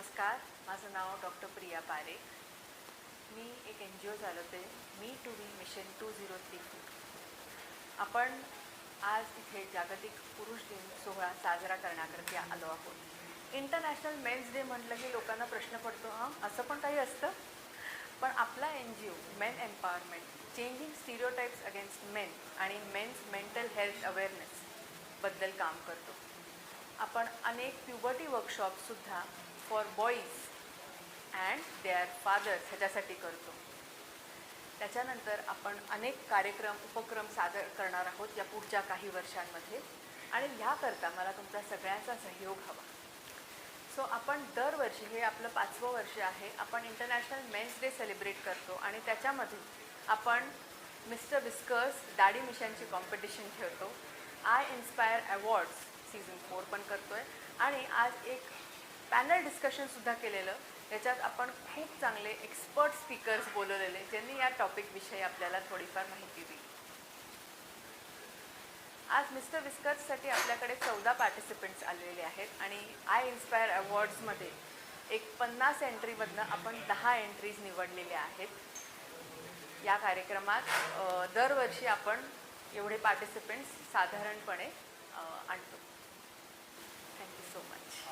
नमस्कार माझं नाव डॉक्टर प्रिया पारे. मी एक एन जी ओ चालवते मी two V mission two zero three आपण आज इथे जागतिक पुरुष दिन सोहळा साजरा करण्याकरती आलो आहोत. इंटरनॅशनल मेन्स डे म्हटलं की लोकांना प्रश्न पडतो हां असं पण काही असतं? पण आपला N G O men empowerment changing stereotypes against men आणि मेन्स मेंटल हेल्थ अवेअरनेस काम करतो. आपण अनेक puberty वर्कशॉपसुद्धा for boys and their fathers ह्याच्यासाठी करतो. त्याच्यानंतर आपण अनेक कार्यक्रम उपक्रम सादर करणार आहोत या पुढच्या काही वर्षांमध्ये आणि ह्याकरता मला तुमचा सगळ्यांचा सहयोग हवा. सो आपण दरवर्षी हे आपलं पाचवं वर्ष आहे आपण इंटरनॅशनल मेन्स डे सेलिब्रेट करतो आणि त्याच्यामध्ये आपण मिस्टर विस्कर्स दाढी मिशनची कॉम्पिटिशन ठेवतो I inspire awards season four पण करतो आहे आणि आज एक पॅनल डिस्कशनसुद्धा केलेलं. याच्यात आपण खूप चांगले एक्सपर्ट स्पीकर्स बोलवलेले ज्यांनी या टॉपिकविषयी आपल्याला थोडीफार माहिती दिली. आज मिस्टर विस्कर्ससाठी आपल्याकडे चौदा पार्टिसिपंट्स आलेले आहेत आणि आय इन्स्पायर अवॉर्ड्समध्ये एक पन्नास एंट्रीमधनं आपण दहा एंट्रीज निवडलेल्या आहेत. या कार्यक्रमात दरवर्षी आपण एवढे पार्टिसिपंट्स साधारणपणे आणतो.